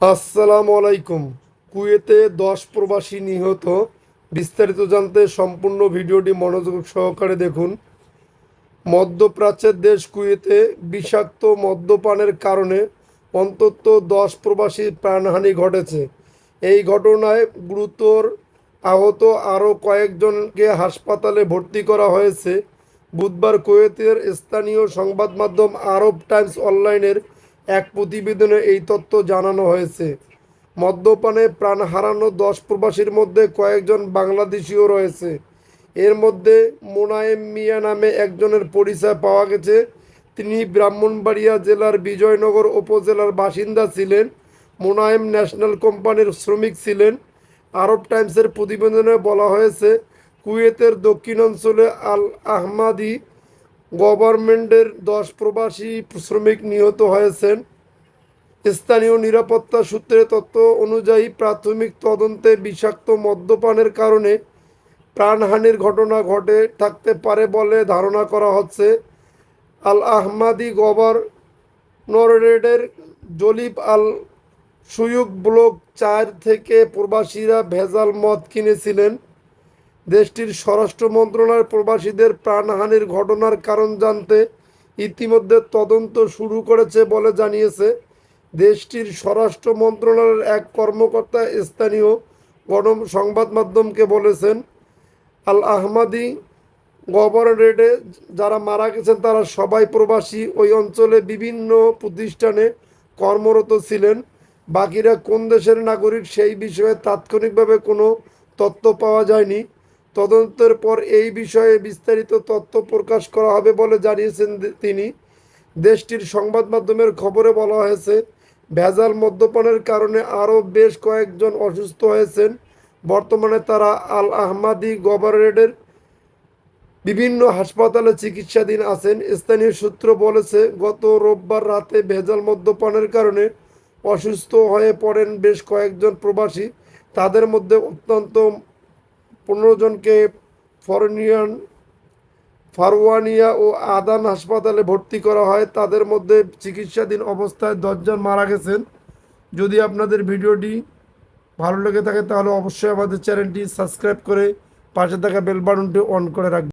আসসালামু আলাইকুম। কুয়েতে দশ প্রবাসী নিহত। বিস্তারিত জানতে সম্পূর্ণ ভিডিওটি মনোযোগ সহকারে দেখুন। মধ্যপ্রাচ্যের দেশ কুয়েতে বিষাক্ত মদ্যপানের কারণে অন্তত দশ প্রবাসীর প্রাণহানি ঘটেছে। এই ঘটনায় গুরুতর আহত আরও কয়েকজনকে হাসপাতালে ভর্তি করা হয়েছে। বুধবার কুয়েতের স্থানীয় সংবাদ মাধ্যম আরব টাইমস অনলাইনের এক প্রতিবেদনে এই তথ্য জানানো হয়েছে। মদ্যপানে প্রাণ হারানো দশ প্রবাসীর মধ্যে কয়েকজন বাংলাদেশিও রয়েছে। এর মধ্যে মোনায়েম মিয়া নামে একজনের পরিচয় পাওয়া গেছে। তিনি ব্রাহ্মণবাড়িয়া জেলার বিজয়নগর উপজেলার বাসিন্দা ছিলেন, মোনায়েম ন্যাশনাল কোম্পানির শ্রমিক ছিলেন। আরব টাইমসের প্রতিবেদনে বলা হয়েছে, কুয়েতের দক্ষিণাঞ্চলে আল আহমাদি গভর্নমেন্টের দশ প্রবাসী শ্রমিক নিহত হয়েছেন। স্থানীয় নিরাপত্তা সূত্রে তথ্য অনুযায়ী প্রাথমিক তদন্তে বিষাক্ত মদ্যপানের কারণে প্রাণহানির ঘটনা ঘটে থাকতে পারে বলে ধারণা করা হচ্ছে। আল আহমাদি গভর্নরেটের জলিব আল সুয়ুক ব্লক চার থেকে প্রবাসীরা ভেজাল মদ কিনেছিলেন। দেশটির স্বরাষ্ট্র মন্ত্রণালয় প্রবাসীদের প্রাণহানির ঘটনার কারণ জানতে ইতিমধ্যে তদন্ত শুরু করেছে বলে জানিয়েছে দেশটির স্বরাষ্ট্র মন্ত্রণালয়ের এক কর্মকর্তা স্থানীয় গণ সংবাদ মাধ্যমকে বলেছেন, আল আহমাদি গভর্নরেটে যারা মারা গেছেন তারা সবাই প্রবাসী। ওই অঞ্চলে বিভিন্ন প্রতিষ্ঠানে কর্মরত ছিলেন। বাকিরা কোন দেশের নাগরিক সেই বিষয়ে তাৎক্ষণিকভাবে কোনো তথ্য পাওয়া যায়নি। তদন্তের পর এই বিষয়ে বিস্তারিত তথ্য প্রকাশ করা হবে বলে জানিয়েছেন তিনি। দেশটির সংবাদ মাধ্যমের খবরে বলা হয়েছে, ভেজাল মদ্যপানের কারণে আরও বেশ কয়েকজন অসুস্থ হয়েছেন। বর্তমানে তারা আল আহমাদি গভর্নরেটের বিভিন্ন হাসপাতালে চিকিৎসাধীন আছেন। স্থানীয় সূত্র বলেছে, গত রোববার রাতে ভেজাল মদ্যপানের কারণে অসুস্থ হয়ে পড়েন বেশ কয়েকজন প্রবাসী। তাদের মধ্যে অত্যন্ত পনেরো জনকে ফরনিয়ান ফারওয়ানিয়া ও আদান হাসপাতালে ভর্তি করা হয়। তাদের মধ্যে চিকিৎসাধীন অবস্থায় দশজন মারা গেছেন। যদি আপনাদের ভিডিওটি ভালো লেগে থাকে, তাহলে অবশ্যই আমাদের চ্যানেলটি সাবস্ক্রাইব করে পাশে থাকা বেল বাটনটি অন করে রাখবেন।